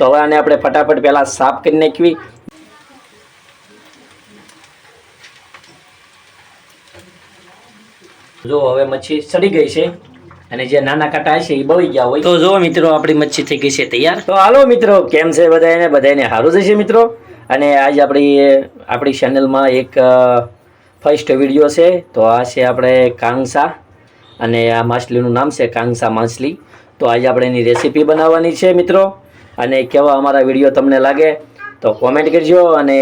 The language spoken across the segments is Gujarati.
તો હવે આને આપણે ફટાફટ પહેલાં સાફ કરી નાખવી. જો હવે મચ્છી સડી ગઈ છે અને જે નાના કાંટા છે એ બળી ગયા હોય. તો જો મિત્રો આપણી મચ્છી થઈ ગઈ છે તૈયાર. તો હાલો મિત્રો કેમ છે બધાને બધાને સારું જશે મિત્રો. અને આજ આપણી આપણી ચેનલમાં એક ફર્સ્ટ વીડિયો છે. તો આ છે આપણે કાંગસા. અને આ માછલીનું નામ છે કાંગસા માછલી. તો આજે આપણે એની રેસીપી બનાવવાની છે મિત્રો. અને કેવા અમારા વીડિયો તમને લાગે તો કોમેન્ટ કરજો અને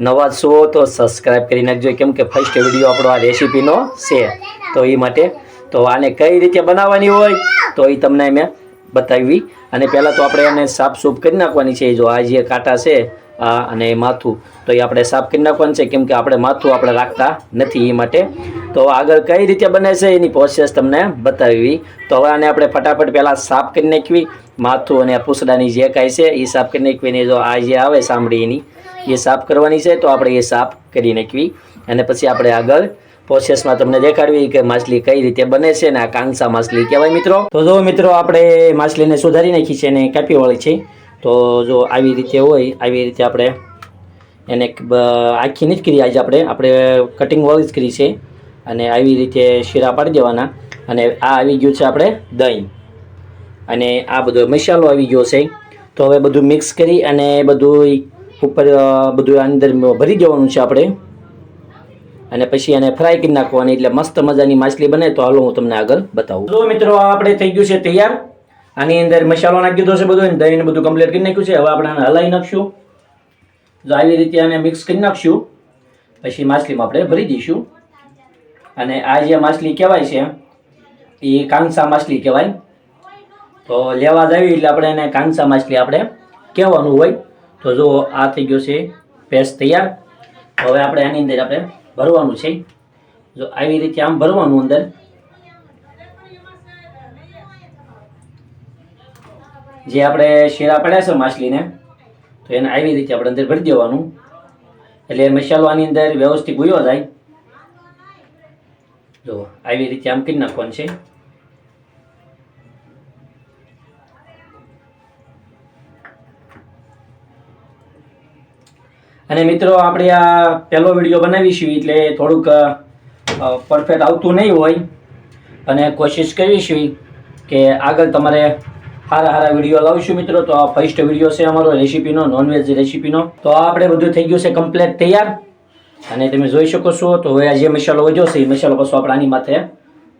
નવા છો તો સબસ્ક્રાઈબ કરી નાખજો. કેમ કે ફર્સ્ટ વીડિયો આપણો આ રેસીપીનો છે. તો એ માટે તો આને કઈ રીતે બનાવવાની હોય તો એ તમને મેં બતાવી. અને પહેલાં તો આપણે એને સાફ સૂફ કરી નાખવાની છે. જો આ જે કાંટા છે અને માથું. તો એ આપણે સાફ કરી નાખવાનું છે, કેમ કે આપણે માથું આપણે રાખતા નથી એ માટે. તો આગળ કઈ રીતે બને છે એની પ્રોસેસ તમને બતાવી. તો હવે આને આપણે ફટાફટ પહેલાં સાફ કરી નાખવી. માથું અને પૂસડાની જે કાંઈ છે એ સાફ કરી નાખવી ને જો આ જે આવે સાંભળી એની, એ સાફ કરવાની છે, તો આપણે એ સાફ કરી નાખવી. અને પછી આપણે આગળ પ્રોસેસમાં તમને દેખાડવી કે માછલી કઈ રીતે બને છે ને આ કાંસા માછલી કહેવાય મિત્રો. તો જો મિત્રો, આપણે માછલીને સુધારી નાખી છે અને કાપી વાળી છે. તો જો આવી રીતે હોય, આવી રીતે આપણે એને આખી નથી કરી, આજે આપણે આપણે કટિંગ વાળી જ કરી છે. અને આવી રીતે શીરા પાડી દેવાના. અને આ આવી ગયું છે આપણે દહીં. અને આ બધો મસાલો આવી ગયો છે. તો હવે બધું મિક્સ કરી અને બધું ઉપર બધું અંદર ભરી દેવાનું છે આપણે. અને પછી એને ફ્રાય કરી નાખવાની, એટલે મસ્ત મજાની માછલી બને. તો હાલો હું તમને આગળ બતાવું. તો મિત્રો આપણે થઈ ગયું છે તૈયાર. આની અંદર મસાલો નાખી દીધો છે બધું અને દહીં બધું કમ્પ્લીટ કરી નાખ્યું છે. હવે આપણે આને હલાવી નાખશું. જો આવી રીતે આને મિક્સ કરી નાખશું, પછી માછલીમાં આપણે ભરી દઈશું. અને આ જે માછલી કહેવાય છે, એ કાંસા માછલી કહેવાય. તો લેવા જ આવી એટલે આપણે એને કાંસા માછલી આપણે કહેવાનું હોય. તો જો આ થઈ ગયો છે, પેસ્ટ તૈયાર. હવે આપણે આની અંદર આપણે ભરવાનું છે. જો આવી રીતે આમ ભરવાનું અંદર જે આપણે શેરા પડ્યા છે માછલીને, તો એને આવી રીતે આપણે અંદર ભરી દેવાનું. એટલે મસાલો આની અંદર વ્યવસ્થિત ગુયો જાય. જો, આવી રીતે આમ કરી નાખવાનું છે. અને મિત્રો, આપણે આ પહેલો વીડિયો બનાવીશું એટલે થોડુંક પરફેક્ટ આવતું નહીં હોય. અને કોશિશ કરીશું કે આગળ તમારે સારા સારા વીડિયો લાવશું મિત્રો. તો આ ફર્સ્ટ વીડિયો છે અમારો રેસીપીનો નોનવેજ રેસીપીનો તો આપણે બધું થઈ ગયું છે કમ્પ્લેટ તૈયાર. અને તમે જોઈ શકો છો, તો હવે આ જે મસાલો વધ્યો છે, એ મસાલો પાછો આપણે આની માથે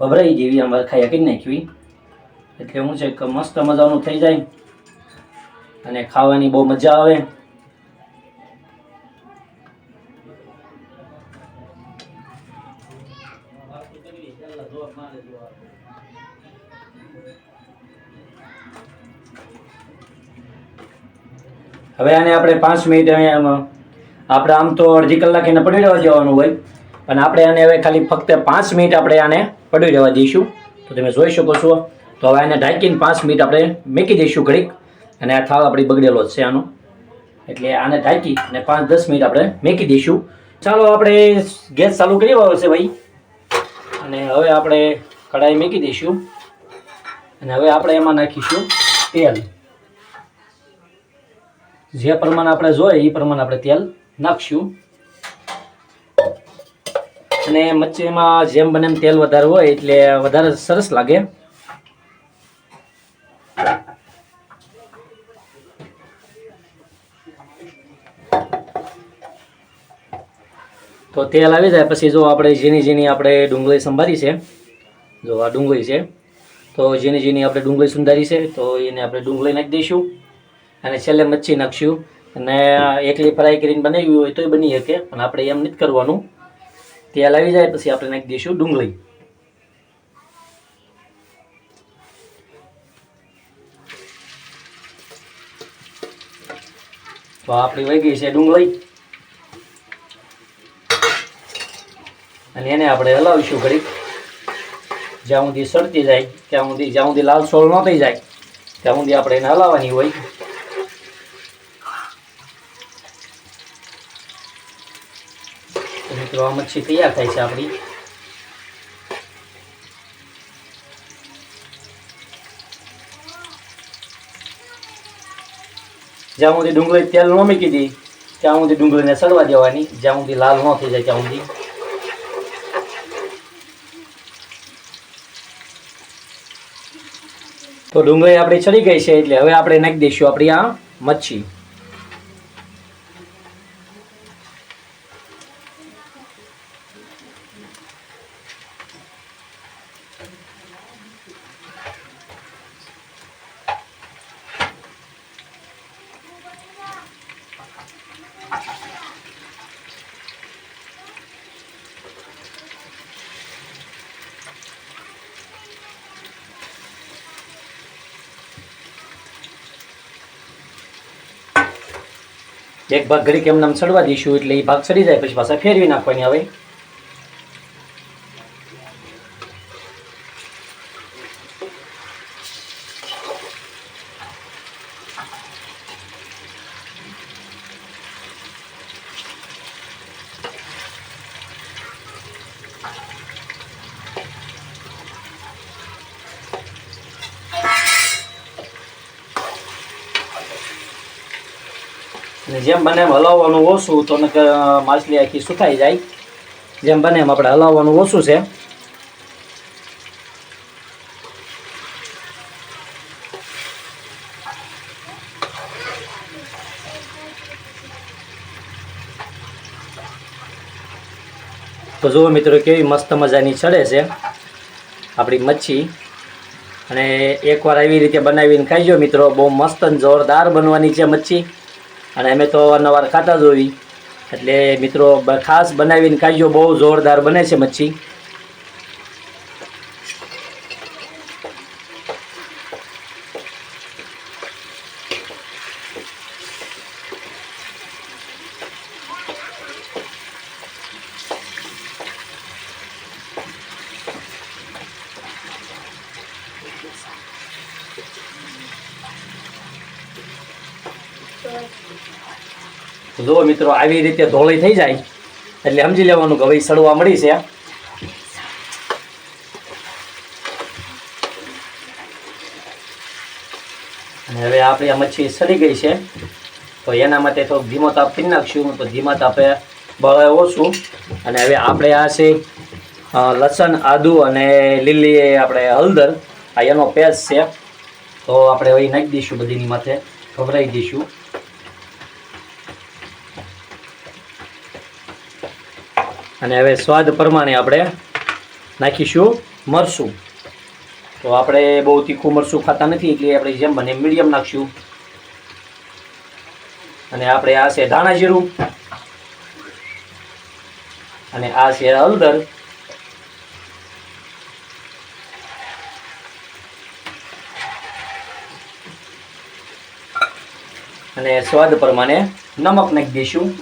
ભભરાઈ જેવી, આમ ખાઈ કરી નાખવી. એટલે શું છે કે મસ્ત મજાનું થઈ જાય. અને ખાવાની બહુ મજા આવે. હવે આને આપણે પાંચ મિનિટ આપણે આમ તો અડધી કલાક એને પડી રહેવા દેવાનું હોય, પણ આપણે આને હવે ખાલી ફક્ત પાંચ મિનિટ આપણે આને પડી રહેવા દઈશું. તો તમે જોઈ શકો છો. તો હવે આને ઢાંકીને પાંચ મિનિટ આપણે મૂકી દઈશું ઘડીક. અને આ થાળ આપણી બગડેલો છે આનો. એટલે આને ઢાંકી અને પાંચ દસ મિનિટ આપણે મૂકી દઈશું. ચાલો આપણે ગેસ ચાલુ કરી રહ્યો છે ભાઈ. અને હવે આપણે કઢાઈ મૂકી દઈશું. અને હવે આપણે એમાં નાખીશું. તેલ. જે પ્રમાણે આપણે જોઈએ એ પ્રમાણે આપણે તેલ નાખશું. અને મચ્છીમાં જેમ બને એમ તેલ વધારે હોય, એટલે વધારે સરસ લાગે. તો તેલ આવી જાય. પછી જો આપણે ઝીણી ઝીણી આપણે ડુંગળી સંભાળી છે. જો આ ડુંગળી છે. તો જેની જેની આપણે ડુંગળી સુંધારી છે, તો એને આપણે ડુંગળી નાખી દઈશું અને છેલ્લે મચ્છી નાખશું. અને એકલી ફ્રાય કરીને બનાવી હોય તોય બની શકે, પણ આપણે એમ નથી કરવાનું. તેલ આવી જાય, પછી આપણે નાખી દઈશું ડુંગળી. તો આપણી વહી ગઈ છે ડુંગળી. અને એને આપણે હલાવીશું ઘડીક. જ્યાં સુધી સડતી જાય, ત્યાં સુધી જ્યાં સુધી લાલ સોળ ન થઈ જાય, ત્યાં સુધી આપણે એને હલાવવાની હોય. મિત્રો, આ મચ્છી તૈયાર થાય છે આપણી. જ્યાં સુધી ડુંગળી તેલ ન મૂકી દી, ત્યાં સુધી ડુંગળીને સડવા દેવાની. જ્યાં સુધી લાલ ન થઈ જાય, ત્યાં સુધી. તો ડુંગળી આપણી ચડી ગઈ છે એટલે હવે આપણે નાખી દઈશું આપણી આ મચ્છી. એક ભાગ ઘડી કેમ આમ સડવા દઈશું એટલે એ ભાગ સડી જાય, પછી પાછા ફેરવી નાખવાની હવે. જેમ બને એમ હલાવવાનું ઓછું તો માછલી આખી સુકાઈ જાય. જેમ બને એમ આપણે હલાવવાનું ઓછું છે. તો જુઓ મિત્રો, કેવી મસ્ત મજાની ચડે છે આપણી મચ્છી. અને એકવાર આવી રીતે બનાવીને ખાઈજો મિત્રો, બહુ મસ્ત અને જોરદાર બનવાની છે મચ્છી. અને અમે તો અવારનવાર ખાતા જ હોવી એટલે મિત્રો ખાસ બનાવીને ખાઈજો, બહુ જોરદાર બને છે મચ્છી. જુઓ મિત્રો, આવી રીતે ધોળી થઈ જાય, એટલે સમજી લેવાનું કે ભાઈ સડવા મળી છે. અને હવે આપણી આ મચ્છી સડી ગઈ છે. તો એના માટે તો ધીમો તાપ કરી નાખશું, તો ધીમા તાપે બળે ઓછું. અને હવે આપણે આ છે લસણ, આદુ અને લીલી આપણે હળદર. આ એનો પેસ્ટ છે. તો આપણે હવે નાખી દઈશું બધીની માથે, ખવડાવી દઈશું. અને હવે સ્વાદ પ્રમાણે આપણે નાખીશું મરસું તો આપણે બહુ તીખું મરસું ખાતા નથી, એટલે આપણે જેમ બને મીડિયમ નાખશું. અને આપણે આ છે ધાણા જીરું. અને આ છે હળદર. અને સ્વાદ પ્રમાણે નમક નાખી દઈશું.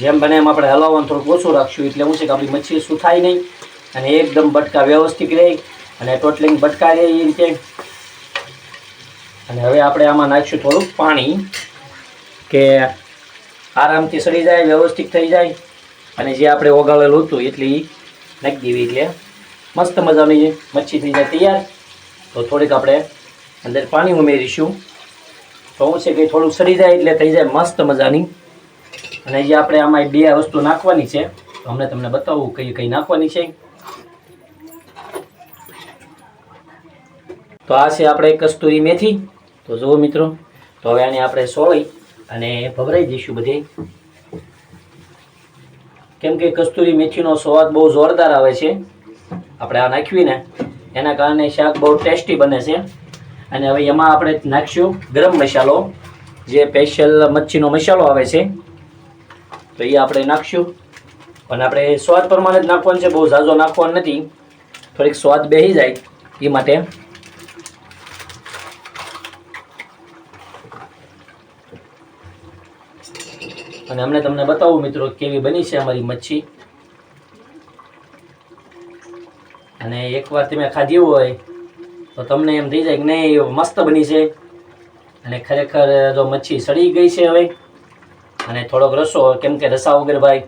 જેમ બને એમ આપણે હલાવવાનું થોડુંક ઓછું રાખશું. એટલે શું છે કે આપણી મચ્છી શું થાય નહીં અને એકદમ બટકા વ્યવસ્થિત રહે અને ટોટલિંગ બટકા રહે એ રીતે. અને હવે આપણે આમાં નાખીશું થોડુંક પાણી કે આરામથી સડી જાય, વ્યવસ્થિત થઈ જાય. અને જે આપણે ઓગાળેલું હતું એટલે ઈ નાખી દેવી એટલે મસ્ત મજાની મચ્છી થઈ જાય તૈયાર. તો થોડીક આપણે અંદર પાણી ઉમેરીશું. તો શું છે કે થોડુંક સડી જાય એટલે થઈ જાય મસ્ત મજાની અને જે આપણે આમાં બે વસ્તુ નાખવાની છે, તો અમને તમને બતાવું કઈ કઈ નાખવાની છે. તો આ છે આપણે કસ્તુરી મેથી. તો જુઓ મિત્રો, તો હવે આને આપણે સોળી અને ભભરાઈ દઈશું બધે. કેમ કે કસ્તુરી મેથીનો સ્વાદ બહુ જોરદાર આવે છે. આપણે આ નાખ્યું એના કારણે શાક બહુ ટેસ્ટી બને છે. અને હવે એમાં આપણે નાખીશું ગરમ મસાલો, જે સ્પેશિયલ મચ્છીનો મસાલો આવે છે. તો એ આપણે નાખશું. અને આપણે સ્વાદ પ્રમાણે જ નાખવાનું છે, બહુ ઝાઝો નાખવાનો નથી. થોડીક સ્વાદ બેસી જાય એ માટે. અને અમને તમને બતાવું મિત્રો કેવી બની છે અમારી મચ્છી. અને એકવાર તમે ખાધી હોય, તો તમને એમ થઈ જાય કે નહીં, મસ્ત બની છે. અને ખરેખર જો મચ્છી સડી ગઈ છે હવે અને થોડોક રસો, કેમ કે રસા વગર ભાઈ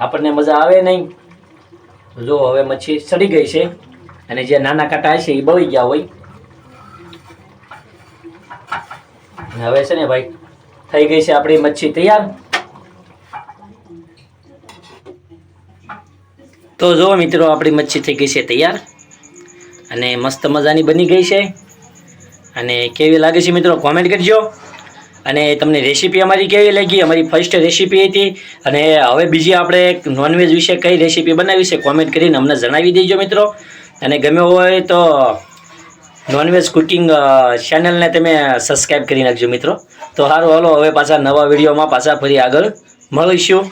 આપણને મજા આવે નહીં. જો હવે મચ્છી સડી ગઈ છે અને જે નાના કાંટા છે એ બળી ગયા હોય. હવે છે ને ભાઈ, થઈ ગઈ છે આપણી મચ્છી તૈયાર. તો જો મિત્રો, આપણી મચ્છી થઈ ગઈ છે તૈયાર. અને મસ્ત મજાની બની ગઈ છે. અને કેવી લાગે છે મિત્રો? કોમેન્ટ કરજો. અને તમને રેસીપી અમારી કેવી લાગી? અમારી ફર્સ્ટ રેસીપી હતી. અને હવે બીજી આપણે નોનવેજ વિશે કઈ રેસીપી બનાવી છે કોમેન્ટ કરીને અમને જણાવી દેજો મિત્રો. અને ગમ્યો હોય તો નોનવેજ કુકિંગ ચેનલને તમે સબસ્ક્રાઈબ કરી નાખજો મિત્રો. તો સારું હાલો, હવે પાછા નવા વિડીયોમાં પાછા ફરી આગળ મળીશું.